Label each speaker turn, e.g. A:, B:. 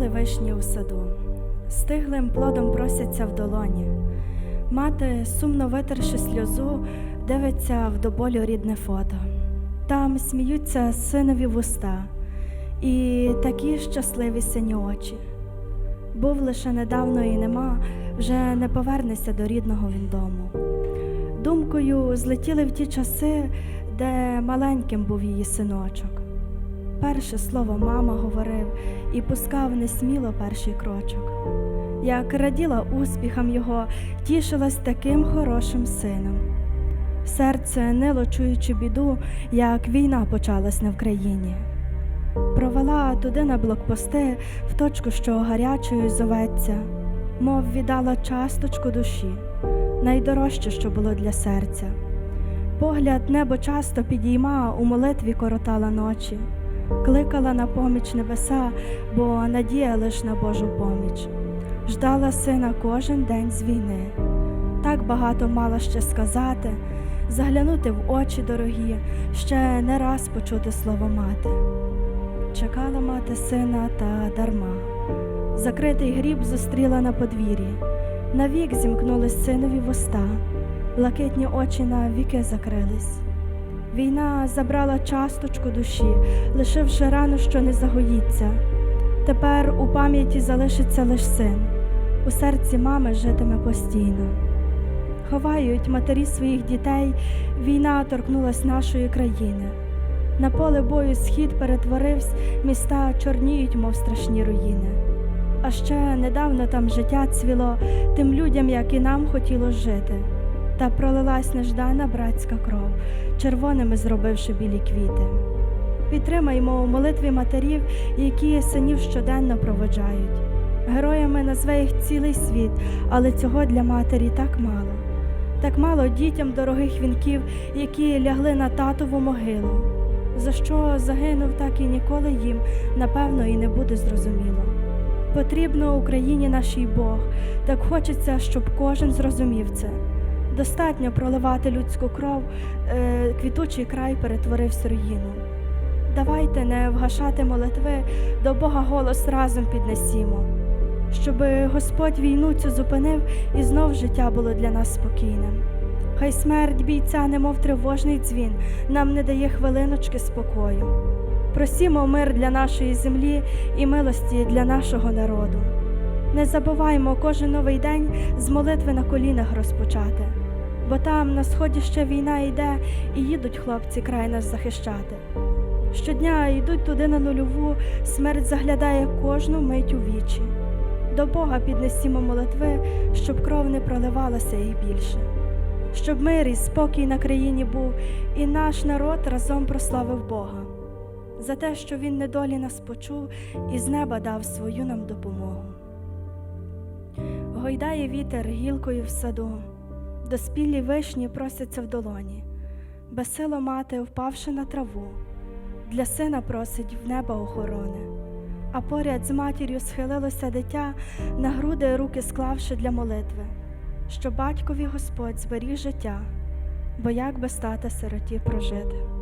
A: Зацвіли вишні у саду, стиглим плодом просяться в долоні. Мати, сумно витерши сльозу, дивиться в до болю рідне фото. Там сміються синові вуста і такі щасливі сині очі. Був лише недавно і нема, вже не повернеться до рідного він дому. Думкою злетіли в ті часи, де маленьким був її синочок. Перше слово мама говорив і пускав несміло перший крочок. Як раділа успіхам його, тішилась таким хорошим сином. Серце нило чуючи біду, як війна почалась на Вкраїні. Провела туди на блокпости в точку, що гарячою зоветься, мов віддала часточку душі, найдорожче, що було для серця. Погляд небо часто підійма, у молитві коротала ночі, кликала на поміч небеса, бо надія лиш на Божу поміч. Ждала сина кожен день з війни. Так багато мала ще сказати, заглянути в очі дорогі, ще не раз почути слово мати. Чекала мати сина та дарма. Закритий гріб зустріла на подвір'ї. Навік зімкнулись синові вуста, блакитні очі на віки закрились. Війна забрала часточку душі, лишивши рану, що не загоїться. Тепер у пам'яті залишиться лиш син, у серці мами житиме постійно. Ховають матері своїх дітей, війна торкнулась нашої країни. На поле бою схід перетворився, міста чорніють, мов страшні руїни. А ще недавно там життя цвіло тим людям, як і нам хотіло жити. Та пролилась неждана братська кров, червоними зробивши білі квіти. Підтримаймо у молитві матерів, які синів щоденно проводжають. Героями назве їх цілий світ, але цього для матері так мало. Так мало дітям дорогих вінків, які лягли на татову могилу. За що загинув, так і ніколи їм, напевно, і не буде зрозуміло. Потрібно Україні нашій Бог, так хочеться, щоб кожен зрозумів це. Достатньо проливати людську кров, е, квітучий край перетворився руїну. Давайте не вгашати молитви, до Бога голос разом піднесімо, щоби Господь війну цю зупинив і знов життя було для нас спокійним. Хай смерть бійця, немов тривожний дзвін, нам не дає хвилиночки спокою. Просімо мир для нашої землі і милості для нашого народу. Не забуваймо кожен новий день з молитви на колінах розпочати, бо там на сході ще війна йде, і їдуть хлопці край нас захищати. Щодня йдуть туди на нульову, смерть заглядає кожну мить у вічі. До Бога піднесімо молитви, щоб кров не проливалася їх більше, щоб мир і спокій на країні був, і наш народ разом прославив Бога за те, що Він недолі нас почув і з неба дав свою нам допомогу. Гойдає вітер гілкою в саду, доспілі вишні просяться в долоні, безсило мати, впавши на траву, для сина просить в неба охорони, а поряд з матір'ю схилилося дитя, на груди руки склавши для молитви, що батькові Господь зберіг життя, бо як без тата сироті прожити.